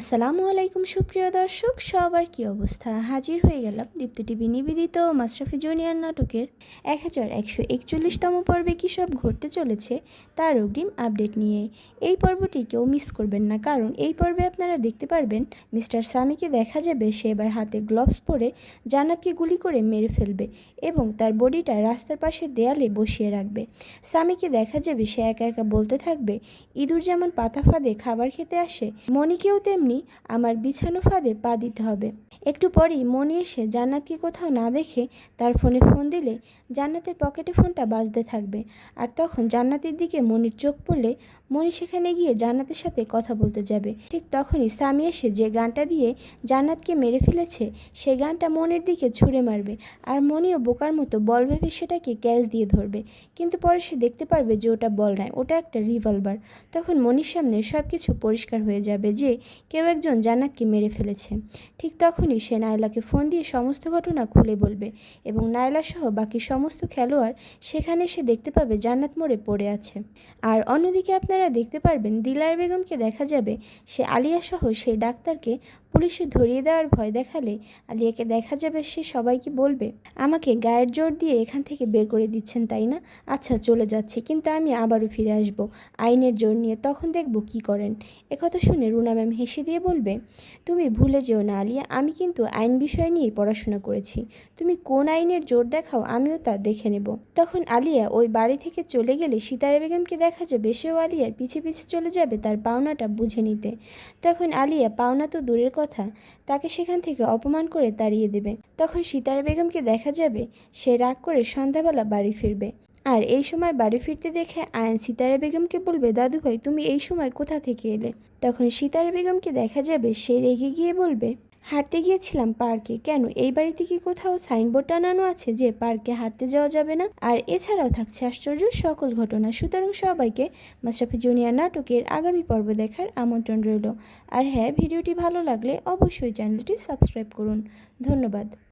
আসসালামু আলাইকুম সুপ্রিয় দর্শক, সবার কি অবস্থা? হাজির হয়ে গেলাম দীপ্ত টিভি নিবেদিত মাশরাফি জুনিয়র নাটকের এক হাজার একশো একচল্লিশতম পর্বে কী সব ঘটতে চলেছে তার অগ্রিম আপডেট নিয়ে। এই পর্বটি কেউ মিস করবেন না, কারণ এই পর্বে আপনারা দেখতে পারবেন মিস্টার সামিকে দেখা যাবে সে এবার হাতে গ্লোভস পরে জান্নাতকে গুলি করে মেরে ফেলবে এবং তার বডিটা রাস্তার পাশে দেয়ালে বসিয়ে রাখবে। সামিকে দেখা যাবে সে একা একা বলতে থাকবে, ইঁদুর যেমন পাতা ফাঁদে খাবার খেতে আসে মনিকেও তেমনি আমার বিছানো ফাঁদে পা দিতে হবে। একটু পরেই মনি এসে জান্নাতকে কোথাও না দেখে তার ফোনে ফোন দিলে জান্নাতের পকেটে ফোনটা বাজতে থাকবে। আর তখন জান্নাতের দিকে মনির চোখ পড়লে মনি সেখানে গিয়ে জান্নাতের সাথে কথা বলতে যাবে। ঠিক তখনই সামি এসে যে গানটা দিয়ে জান্নাতকে মেরে ফেলেছে, সেই গানটা মনের দিকে ছুঁড়ে মারবে আর মনিও বোকার মতো বল ভেবে সেটাকে ক্যাচ দিয়ে ধরবে। কিন্তু পরে সে দেখতে পারবে যে ওটা বল নয়, ওটা একটা রিভলভার। তখন মনির সামনে সব কিছু পরিষ্কার হয়ে যাবে যে কেউ একজন জান্নাতকে মেরে ফেলেছে। ঠিক তখনই সে নায়লাকে ফোন দিয়ে সমস্ত ঘটনা খুলে বলবে এবং নায়লা সহ বাকি সমস্ত খেলোয়াড় সেখানে সে দেখতে পাবে জান্নাত মোড়ে পড়ে আছে। আর অন্যদিকে আপনারা দেখতে পারবেন দিলার বেগমকে দেখা যাবে সে আলিয়া সহ সেই ডাক্তারকে পুলিশে ধরিয়ে দেওয়ার ভয় দেখালে আলিয়াকে দেখা যাবে সে সবাইকে বলবে? আমাকে গায়ের জোর দিয়ে এখান থেকে বের করে দিচ্ছেন, তাই না? আচ্ছা চলে যাচ্ছে, কিন্তু আমি আবারও ফিরে আসব। আইনের জোর নিয়ে তখন দেখব কি করেন। একথা শুনে রুনা ম্যাম হেসে দিয়ে বলবে, তুমি ভুলে যেও না আলিয়া, আমি কিন্তু আইন বিষয় নিয়ে পড়াশোনা করেছি। তুমি কোন আইনের জোর দেখাও, আমিও তা দেখে নেব। তখন আলিয়া ওই বাড়ি থেকে চলে গেলে সিতারা বেগমকে দেখা যাবে, সেও আলিয়ার পিছে পিছে চলে যাবে তার পাওনাটা বুঝে নিতে। তখন আলিয়া, পাওনা তো দূরের কথা তাকে সেখান থেকে অপমান করে তাড়িয়ে দেবে। তখন সিতারা বেগমকে দেখা যাবে সে রাগ করে সন্ধ্যাবেলা বাড়ি ফিরবে। আর এই সময় বাড়ি ফিরতে দেখে আয়ন সিতারা বেগমকে বলবে, দাদুভাই, তুমি এই সময় কোথা থেকে এলে? তখন সীতারা বেগমকে দেখা যাবে সে রেগে গিয়ে বলবে হাঁটতে গিয়েছিলাম পার্কে। কেন? এই বাড়িতে কি কোথাও সাইনবোর্ড টানানো আছে যে পার্কে হাঁটতে যাওয়া যাবে না? আর এছাড়াও থাকছে আশ্চর্য সকল ঘটনা। সুতরাং সবাইকে মাশরাফি জুনিয়র নাটকের আগামী পর্ব দেখার আমন্ত্রণ রইল। আর হ্যাঁ ভিডিওটি ভালো লাগলে অবশ্যই চ্যানেলটি সাবস্ক্রাইব করুন। ধন্যবাদ।